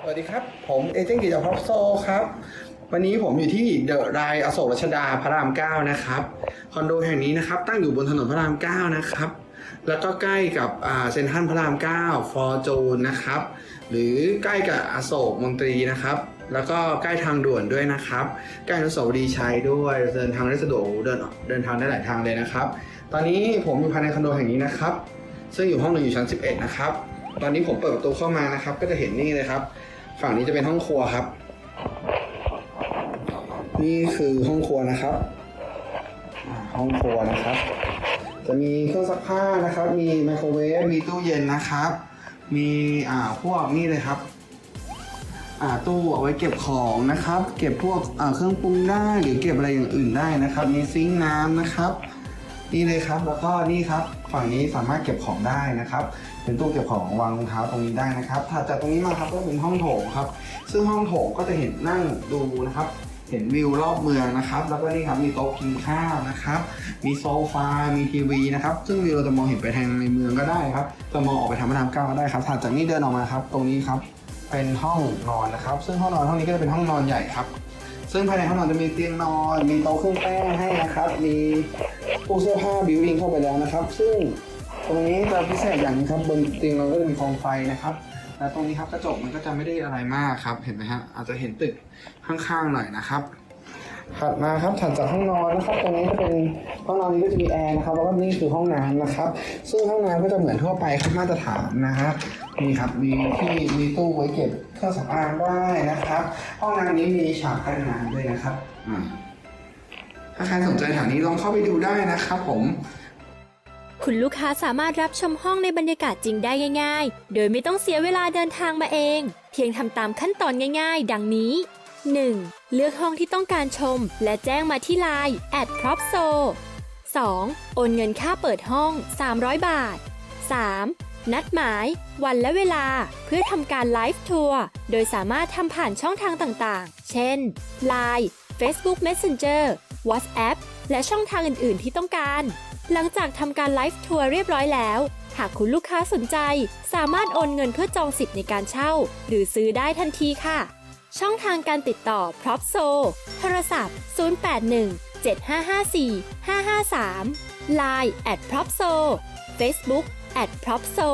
สวัสดีครับ ผมเอเจนต์กิจพับโซครับ วันนี้ผมอยู่ที่เดอะไรอโศกรัชดาพระราม 9 นะครับ คอนโดแห่งนี้นะครับ ตั้งอยู่บนถนนพระราม 9 นะครับ แล้วก็ใกล้กับเซ็นทรัลพระราม 9 ฟอร์จูนนะครับ หรือใกล้กับอโศกมนตรีนะครับ แล้วก็ใกล้ทางด่วนด้วยนะครับ ใกล้อนุสาวรีย์ชัยด้วย เดินทางได้สะดวกเดินเดินทางได้หลายทางเลยนะครับ ตอนนี้ผมอยู่ภายในคอนโดแห่งนี้นะครับ ซึ่งอยู่ห้องหนึ่งอยู่ชั้น 11 นะครับ ตอนนี้ผมเปิดประตูเข้ามานะครับ ก็จะเห็นนี่เลยครับ ฝั่งนี้จะเป็นห้องครัวครับ นี่คือห้องครัวนะครับ ห้องครัวนะครับ จะมีเครื่องซักผ้านะครับ มีไมโครเวฟ มีตู้เย็นนะครับ มีอ่าพวกนี่เลยครับอ่าตู้เอาไว้เก็บของนะครับ เก็บพวกอ่าเครื่องปรุงได้หรือเก็บอะไรอย่างอื่นได้นะครับ มีซิงค์น้ำนะครับ นี่เลยครับแล้วก็นี่ครับฝั่งนี้สามารถเก็บของได้นะครับ เป็นตู้เก็บของวางรองเท้าตรงนี้ได้นะครับถัดจากตรงนี้มาครับก็เป็นห้องโถงครับ ซึ่งห้องโถงก็จะเห็นนั่งดูนะครับ เห็นวิวรอบเมืองนะครับ แล้วก็นี่ครับมีโต๊ะกินข้าวนะครับ มีโซฟา มีทีวีนะครับ ซึ่งวิวเราจะมองเห็นไปทางในเมืองก็ได้ครับ จะมองออกไปทางพระรามเก้าก็ได้ครับถัดจากนี้เดินออกมาครับ ตรงนี้ครับเป็นห้องนอนนะครับ ซึ่งห้องนอนห้องนี้ก็จะเป็นห้องนอนใหญ่ครับ ซึ่งภายในห้องนอนจะมีเตียงนอน มีโต๊ะเครื่องแป้งให้นะครับ มีตู้เสื้อผ้าบิวอินเข้าไปแล้วนะครับ ซึ่งตรงนี้จะพิเศษอย่างนี้ครับบนเตียงเราก็จะมีกองไฟนะครับ และตรงนี้ครับกระจกมันก็จะไม่ได้อะไรมากครับ เห็นไหมฮะอาจจะเห็นตึกข้างๆหน่อยนะครับ ถัดมาครับถัดจากห้องนอนนะครับตรงนี้จะเป็นห้องนอนนี้ก็จะมีแอร์นะครับแล้วก็นี่คือห้องน้ำนะครับ ซึ่งห้องน้ำก็จะเหมือนทั่วไปครับมาตรฐานนะฮะนี่ครับมีที่มีตู้ไว้เก็บเครื่องสำอางได้นะครับ ห้องน้ำนี้มีฉากกั้นน้ำด้วยนะครับถ้าใครสนใจแถวนี้ลองเข้าไปดูได้นะครับผมคุณลูกค้าสามารถรับชมห้องในบรรยากาศจริงได้ง่าย ๆ โดยไม่ต้องเสียเวลาเดินทางมาเอง เพียงทำตามขั้นตอนง่าย ๆ ดังนี้ 1. เลือกห้องที่ต้องการชม และแจ้งมาที่ไลน์ at p r o p s o 2. โอนเงินค่าเปิดห้อง 300 บาท 3. นัดหมาย วันและเวลา เพื่อทำการไลฟ์ทัวร์โดยสามารถทำผ่านช่องทางต่างๆ เช่น Line Facebook Messenger WhatsApp และช่องทางอื่นๆ ที่ต้องการ หลังจากทำการไลฟ์ทัวร์เรียบร้อยแล้ว หากคุณลูกค้าสนใจ สามารถโอนเงินเพื่อจองสิทธิ์ในการเช่า หรือซื้อได้ทันทีค่ะ ช่องทางการติดต่อ p r o p s o โทรศัพท์ 081 7554 553 Line at p r o p s o Facebook at p r o p s o